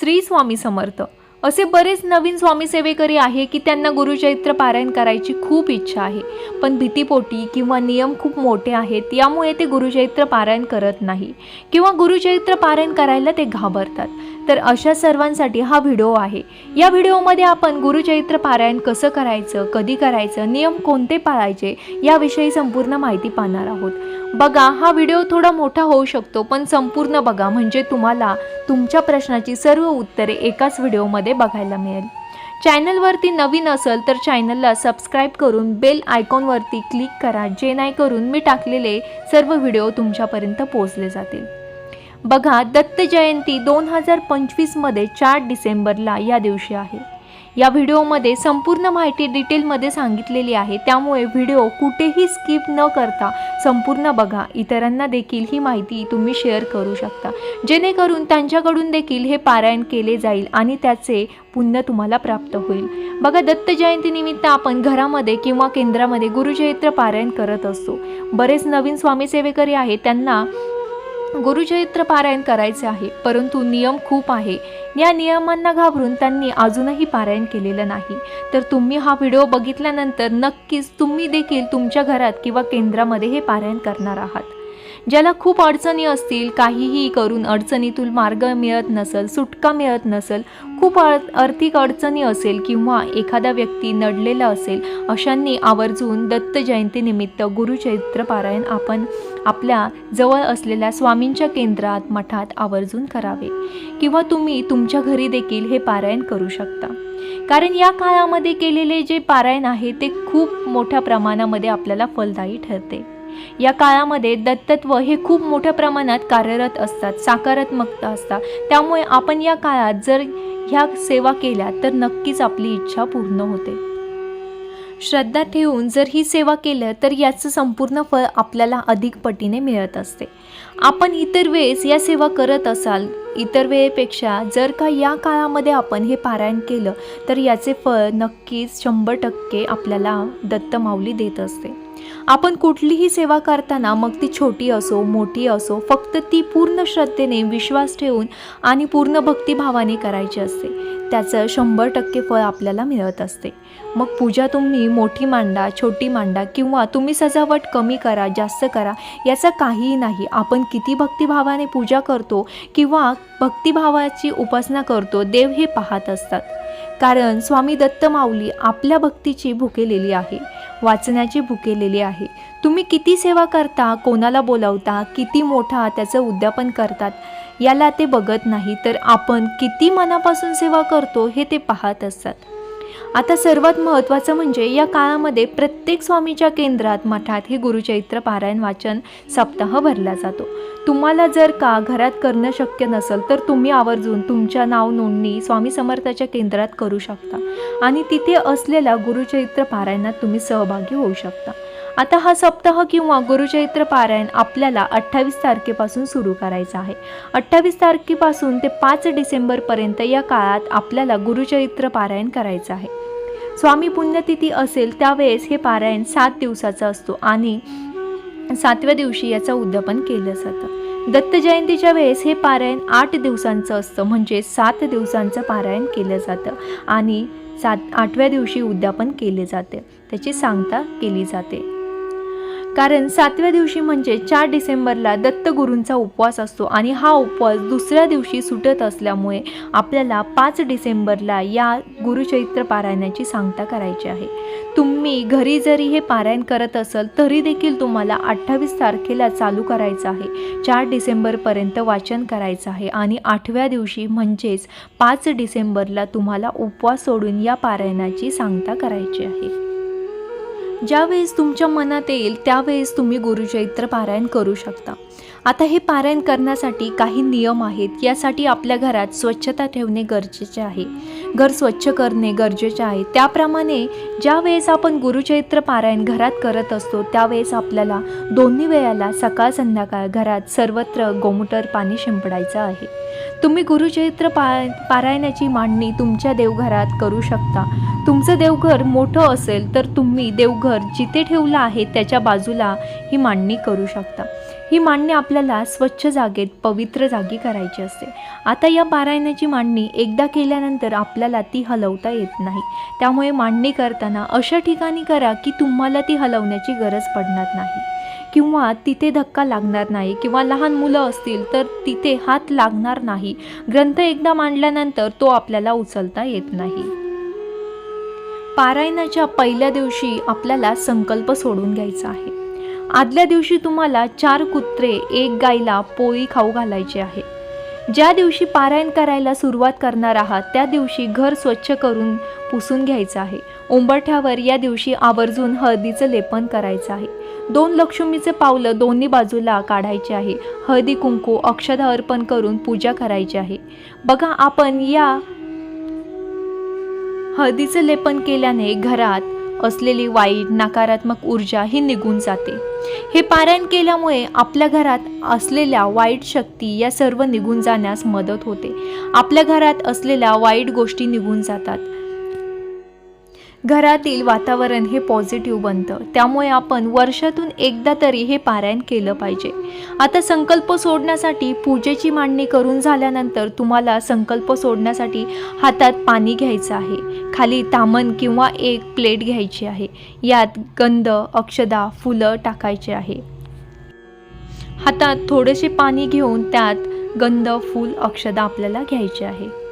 श्री स्वामी समर्थ. असे बरेच नवीन स्वामी सेवेकरी आहे की त्यांना गुरुचरित्र पारायण करायची खूप इच्छा आहे. पण भीतीपोटी किंवा नियम खूप मोठे आहेत यामुळे ते गुरुचरित्र पारायण करत नाही. किंवा गुरुचरित्र पारायण करायला ते घाबरतात. तर अशा सर्वांसाठी हा व्हिडिओ आहे. या व्हिडिओमध्ये आपण गुरुचरित्र पारायण कसं करायचं कधी करायचं नियम कोणते पाळायचे याविषयी संपूर्ण माहिती पाहणार आहोत. बघा हा व्हिडिओ थोडा मोठा होऊ शकतो पण संपूर्ण बघा. म्हणजे तुम्हाला तुमच्या प्रश्नाची सर्व उत्तरे एकाच व्हिडिओमध्ये बघायला मिळेल. चॅनलवरती नवीन असेल तर चॅनलला सबस्क्राईब करून बेल आयकॉनवरती क्लिक करा जेणेकरून मी टाकलेले सर्व व्हिडिओ तुमच्यापर्यंत पोहोचले जातील. बघा दत्त जयंती दोन हजार पंचवीसमध्ये चार डिसेंबरला या दिवशी आहे. या व्हिडिओमध्ये संपूर्ण माहिती डिटेलमध्ये सांगितलेली आहे. त्यामुळे व्हिडिओ कुठेही स्किप न करता संपूर्ण बघा. इतरांना देखील ही माहिती तुम्ही शेअर करू शकता. जेणेकरून त्यांच्याकडून देखील हे पारायण केले जाईल आणि त्याचे पुण्य तुम्हाला प्राप्त होईल. बघा दत्त जयंतीनिमित्त आपण घरामध्ये किंवा केंद्रामध्ये गुरुचरित्र पारायण करत असतो. बरेच नवीन स्वामी सेवेकरी आहेत. त्यांना गुरुचरित्र पारायण करायचे आहे परंतु नियम खूप आहे. या नियमांना घाबरून त्यांनी अजूनही पारायण केलेलं नाही. तर तुम्ही हा व्हिडिओ बघितल्यानंतर नक्कीच तुम्ही देखील तुमच्या घरात किंवा केंद्रामध्ये हे पारायण करणार आहात. ज्याला खूप अडचणी असतील काहीही करून अडचणीतून मार्ग मिळत नसेल सुटका मिळत नसेल खूप अ आर्थिक अडचणी असेल किंवा एखादा व्यक्ती नडलेला असेल अशांनी आवर्जून दत्त जयंतीनिमित्त गुरुचरित्र पारायण आपण आपल्या जवळ असलेल्या स्वामींच्या केंद्रात मठात आवर्जून करावे. किंवा तुम्ही तुमच्या घरी देखील हे पारायण करू शकता. कारण या काळामध्ये केलेले जे पारायण आहे ते खूप मोठ्या प्रमाणामध्ये आपल्याला फलदायी ठरते. या काळामध्ये दत्तत्व हे खूप मोठ्या प्रमाणात कार्यरत असतात सकारात्मकता असतात. त्यामुळे आपण या काळात जर ह्या सेवा केल्या तर नक्कीच आपली इच्छा पूर्ण होते. श्रद्धा ठेवून जर ही सेवा केलं तर याचं संपूर्ण फळ आपल्याला अधिक पटीने मिळत असते. आपण इतर वेळेस या सेवा करत असाल इतर वेळेपेक्षा जर का या काळामध्ये आपण हे पारायण केलं तर याचे फळ नक्कीच शंभर टक्के आपल्याला दत्त माऊली देत असते. आपण कुठलीही सेवा करताना मग ती छोटी असो मोठी असो फक्त ती पूर्ण श्रद्धेने विश्वास ठेवून आणि पूर्ण भक्तिभावाने करायची असते. त्याचं शंभर टक्के फळ आपल्याला मिळत असते. मग पूजा तुम्ही मोठी मांडा छोटी मांडा किंवा तुम्ही सजावट कमी करा जास्त करा याचं काहीही नाही. आपण किती भक्तिभावाने पूजा करतो किंवा भक्तिभावाची उपासना करतो देव हे पाहत असतात. कारण स्वामी दत्त माऊली आपल्या भक्तीची भुकेलेली आहे. वाचण्याची भुकेलेली आहे. तुम्ही किती सेवा करता कोणाला बोलावता किती मोठा त्याचं उद्यापन करतात याला ते बघत नाही तर आपण किती मनापासून सेवा करतो हे ते पाहत असतात. आता सर्वात महत्त्वाचं म्हणजे या काळामध्ये प्रत्येक स्वामीच्या केंद्रात मठात हे गुरुचैत्र पारायण वाचन सप्ताह भरला जातो. तुम्हाला जर का घरात करणं शक्य नसेल तर तुम्ही आवर्जून तुमच्या नाव नोंदणी स्वामी समर्थाच्या केंद्रात करू शकता. आणि तिथे असलेल्या गुरुचरित्र पारायणात तुम्ही सहभागी होऊ शकता. आता हा सप्ताह किंवा गुरुचरित्र पारायण आपल्याला अठ्ठावीस तारखेपासून सुरू करायचा आहे. अठ्ठावीस तारखेपासून ते पाच डिसेंबरपर्यंत या काळात आपल्याला गुरुचरित्र पारायण करायचं आहे. स्वामी पुण्यतिथी असेल त्यावेळेस हे पारायण सात दिवसाचं असतो आणि सातव्या दिवशी याचं उद्यापन केलं जातं. दत्त जयंतीच्या वेळेस हे पारायण आठ दिवसांचं असतं म्हणजे सात दिवसांचं पारायण केलं जातं आणि सात आठव्या दिवशी उद्यापन केले जाते. त्याची सांगता केली जाते. कारण सातव्या दिवशी म्हणजे चार डिसेंबरला दत्तगुरूंचा उपवास असतो आणि हा उपवास दुसऱ्या दिवशी सुटत असल्यामुळे आपल्याला पाच डिसेंबरला या गुरुचरित्र पारायणाची सांगता करायची आहे. तुम्ही घरी जरी हे पारायण करत असाल तरी देखील तुम्हाला अठ्ठावीस तारखेला चालू करायचं आहे. चार डिसेंबरपर्यंत वाचन करायचं आहे आणि आठव्या दिवशी म्हणजेच पाच डिसेंबरला तुम्हाला उपवास सोडून या पारायणाची सांगता करायची आहे. ज्यावेळेस तुमच्या मनात येईल त्यावेळेस तुम्ही गुरुचैत्र पारायण करू शकता. आता हे पारायण करण्यासाठी काही नियम आहेत. यासाठी आपल्या घरात स्वच्छता ठेवणे गरजेचे आहे. घर स्वच्छ करणे गरजेचे आहे. त्याप्रमाणे ज्या वेळेस आपण गुरुचैत्र पारायण घरात करत असतो त्यावेळेस आपल्याला दोन्ही वेळाला सकाळ संध्याकाळ घरात सर्वत्र गोमुटर पाणी शिंपडायचं आहे. तुम्ही गुरुचरित्र पा पारायणाची मांडणी तुमच्या देवघरात करू शकता. तुमचं देवघर मोठं असेल तर तुम्ही देवघर जिथे ठेवलं आहे त्याच्या बाजूला ही मांडणी करू शकता. ही मांडणी आपल्याला स्वच्छ जागेत पवित्र जागी करायची असते. आता या पारायणाची मांडणी एकदा केल्यानंतर आपल्याला ती हलवता येत नाही. त्यामुळे मांडणी करताना अशा ठिकाणी करा की तुम्हाला ती हलवण्याची गरज पडणार नाही. किंवा तिथे धक्का लागणार नाही किंवा लहान मुलं असतील तर तिथे हात लागणार नाही. ग्रंथ एकदा मांडल्यानंतर तो आपल्याला उचलता येत नाही. पारायणाच्या पहिल्या दिवशी आपल्याला संकल्प सोडून घ्यायचा आहे. आदल्या दिवशी तुम्हाला चार कुत्रे एक गाईला पोळी खाऊ घालायची आहे. ज्या दिवशी पारायण करायला सुरुवात करणार आहात त्या दिवशी घर स्वच्छ करून पुसून घ्यायचं आहे. उंबरठ्यावर या दिवशी आवर्जून हळदीचं लेपन करायचं आहे. दोन लक्ष्मीचे पावलं दोन्ही बाजूला काढायचे आहे. हळदी कुंकू अक्षदा अर्पण करून पूजा करायची आहे. बघा आपण या हळदीचं लेपन केल्याने घरात असलेली वाईट नकारात्मक ऊर्जा ही निघून जाते. हे पारायण केल्यामुळे आपल्या घरात असलेल्या वाईट शक्ती या सर्व निघून जाण्यास मदत होते. आपल्या घरात असलेल्या वाईट गोष्टी निघून जातात. घरातील वातावरण हे पॉझिटिव्ह बनतं. त्यामुळे आपण वर्षातून एकदा तरी हे पारायण केलं पाहिजे. आता संकल्प सोडण्यासाठी पूजेची मांडणी करून झाल्यानंतर तुम्हाला संकल्प सोडण्यासाठी हातात पाणी घ्यायचं आहे. खाली तामन किंवा एक प्लेट घ्यायची आहे. यात गंध अक्षदा फुलं टाकायचे आहे. हातात थोडेसे पाणी घेऊन त्यात गंध फूल अक्षदा आपल्याला घ्यायचे आहे.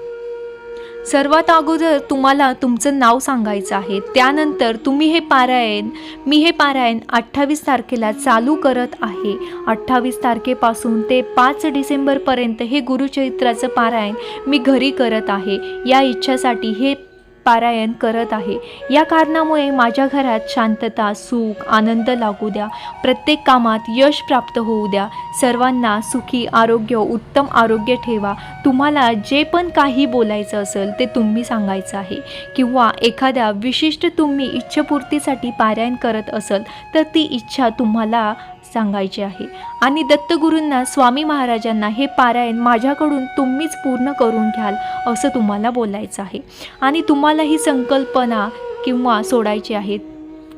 सर्वात अगोदर तुम्हाला तुमचं नाव सांगायचं आहे. त्यानंतर तुम्ही हे पारायण मी हे पारायण अठ्ठावीस तारखेला चालू करत आहे. अठ्ठावीस तारखेपासून ते पाच डिसेंबरपर्यंत हे गुरुचरित्राचं पारायण मी घरी करत आहे. या इच्छासाठी हे पारायण करत आहे. या कारणामुळे माझ्या घरात शांतता सुख आनंद लागू द्या. प्रत्येक कामात यश प्राप्त होऊ द्या. सर्वांना सुखी आरोग्य उत्तम आरोग्य ठेवा. तुम्हाला जे पण काही बोलायचं असेल ते तुम्ही सांगायचं आहे. किंवा एखाद्या विशिष्ट तुम्ही इच्छापूर्तीसाठी पारायण करत असाल तर ती इच्छा तुम्हाला सांगायचे आहे. आणि दत्तगुरूंना स्वामी महाराजांना हे पारायण माझ्याकडून तुम्हीच पूर्ण करून घ्याल असं तुम्हाला बोलायचं आहे. आणि तुम्हाला ही संकल्पना किंवा सोडायची आहे.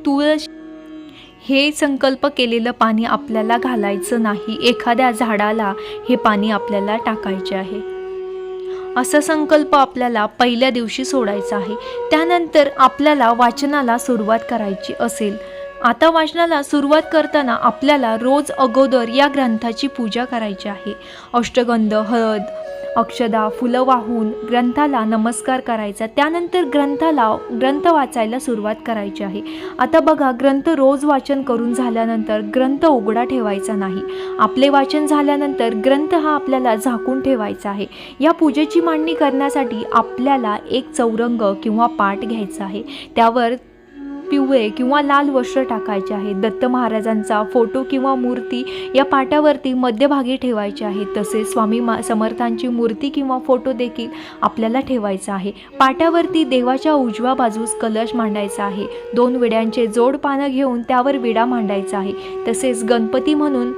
तुळस हे संकल्प केलेलं पाणी आपल्याला घालायचं नाही. एखाद्या झाडाला हे पाणी आपल्याला टाकायचे आहे. असा संकल्प आपल्याला पहिल्या दिवशी सोडायचा आहे. त्यानंतर आपल्याला वाचनाला सुरुवात करायची असेल. आता वाचनाला सुरुवात करताना आपल्याला रोज अगोदर या ग्रंथाची पूजा करायची आहे. अष्टगंध हळद अक्षदा फुलं वाहून ग्रंथाला नमस्कार करायचा. त्यानंतर ग्रंथाला ग्रंथ वाचायला सुरुवात करायची आहे. आता बघा ग्रंथ रोज वाचन करून झाल्यानंतर ग्रंथ उघडा ठेवायचा नाही. आपले वाचन झाल्यानंतर ग्रंथ हा आपल्याला झाकून ठेवायचा आहे. या पूजेची मांडणी करण्यासाठी आपल्याला एक चौरंग किंवा पाठ घ्यायचा आहे. त्यावर पिवळे किंवा लाल वस्त्र टाकायचे आहे. दत्त महाराजांचा फोटो किंवा मूर्ती या पाटावरती मध्यभागी ठेवायची आहे. तसेच स्वामी मा समर्थांची मूर्ती किंवा फोटो देखील आपल्याला ठेवायचा आहे. पाटावरती देवाच्या उजव्या बाजूस कलश मांडायचा आहे. दोन विड्यांचे जोड पानं घेऊन त्यावर विडा मांडायचा आहे. तसेच गणपती म्हणून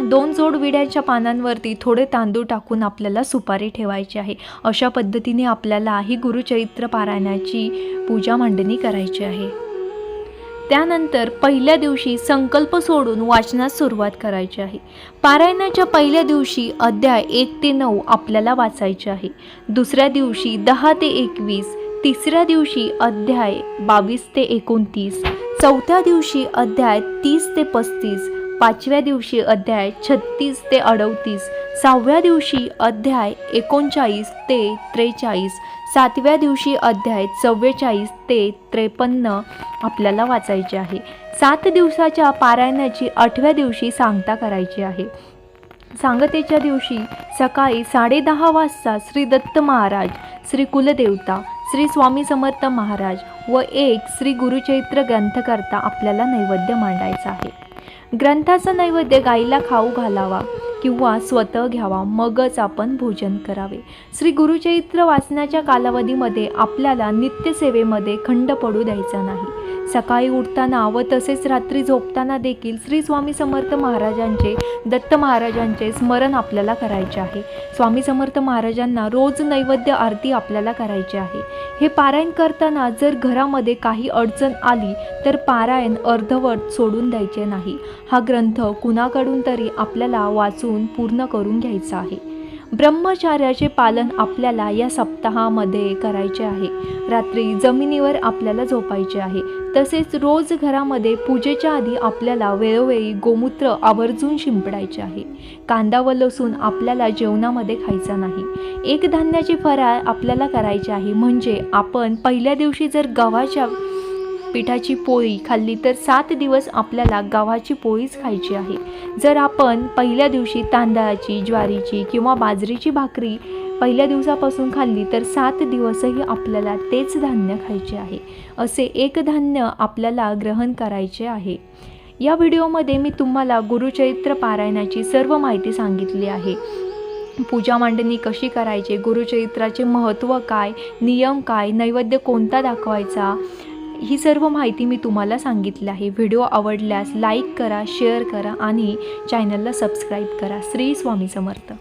दोन जोड विड्याच्या पानांवरती थोडे तांदूळ टाकून आपल्याला सुपारी ठेवायची आहे. अशा पद्धतीने आपल्याला ही गुरुचरित्र पारायणाची पूजा मांडणी करायची आहे. त्यानंतर पहिल्या दिवशी संकल्प सोडून वाचनास सुरुवात करायची आहे. पारायणाच्या पहिल्या दिवशी अध्याय एक ते नऊ आपल्याला वाचायचे आहे. दुसऱ्या दिवशी दहा ते एकवीस तिसऱ्या दिवशी अध्याय बावीस ते एकोणतीस चौथ्या दिवशी अध्याय तीस ते पस्तीस पाचव्या दिवशी अध्याय छत्तीस ते अडतीस सहाव्या दिवशी अध्याय एकोणचाळीस ते त्रेचाळीस सातव्या दिवशी अध्याय चव्वेचाळीस ते त्रेपन्न आपल्याला वाचायचे आहे. सात दिवसाच्या पारायणाची आठव्या दिवशी सांगता करायची आहे. सांगतेच्या दिवशी सकाळी साडेदहा वाजता श्री दत्त महाराज श्री कुलदेवता श्री स्वामी समर्थ महाराज व एक श्री गुरुचैत्र ग्रंथकर्ता आपल्याला नैवेद्य मांडायचा आहे. ग्रंथाचा नैवेद्य गाईला खाऊ घालावा किंवा स्वतः घ्यावा मगच आपण भोजन करावे. श्री गुरुचरित्र वाचनाच्या कालावधीमध्ये आपल्याला नित्यसेवेमध्ये खंड पडू द्यायचा नाही. सकाळी उठताना व तसेच रात्री झोपताना देखील श्री स्वामी समर्थ महाराजांचे दत्त महाराजांचे स्मरण आपल्याला करायचे आहे. स्वामी समर्थ महाराजांना रोज नैवेद्य आरती आपल्याला करायची आहे. हे पारायण करताना जर घरामध्ये काही अडचण आली तर पारायण अर्धवट सोडून द्यायचे नाही. हा ग्रंथ कुणाकडून तरी आपल्याला वाचून पूर्ण करून घ्यायचा आहे. ब्रह्मचार्याचे पालन आपल्याला या सप्ताहामध्ये करायचे आहे. रात्री जमिनीवर आपल्याला झोपायचे आहे. तसेच रोज घरामध्ये पूजेच्या आधी आपल्याला वेळोवेळी गोमूत्र आवर्जून शिंपडायचे आहे. कांदा व लसूण आपल्याला जेवणामध्ये खायचा नाही. एक धान्याची फराळ आपल्याला करायची आहे. म्हणजे आपण पहिल्या दिवशी जर गव्हाच्या पिठाची पोळी खाल्ली तर सात दिवस आपल्याला गव्हाची पोळीच खायची आहे. जर आपण पहिल्या दिवशी तांदळाची ज्वारीची किंवा बाजरीची भाकरी पहिल्या दिवसापासून खाल्ली तर सात दिवसही आपल्याला तेच धान्य खायचे आहे. असे एक धान्य आपल्याला ग्रहण करायचे आहे. या व्हिडिओमध्ये मी तुम्हाला गुरुचरित्र पारायणाची सर्व माहिती सांगितली आहे. पूजा मांडणी कशी करायची? गुरुचरित्राचे महत्त्व काय? नियम काय? नैवेद्य कोणता दाखवायचा? ही सर्व माहिती मी तुम्हाला सांगितली आहे. व्हिडिओ आवडल्यास लाईक करा शेअर करा आणि चॅनलला सबस्क्राईब करा. श्री स्वामी समर्थ.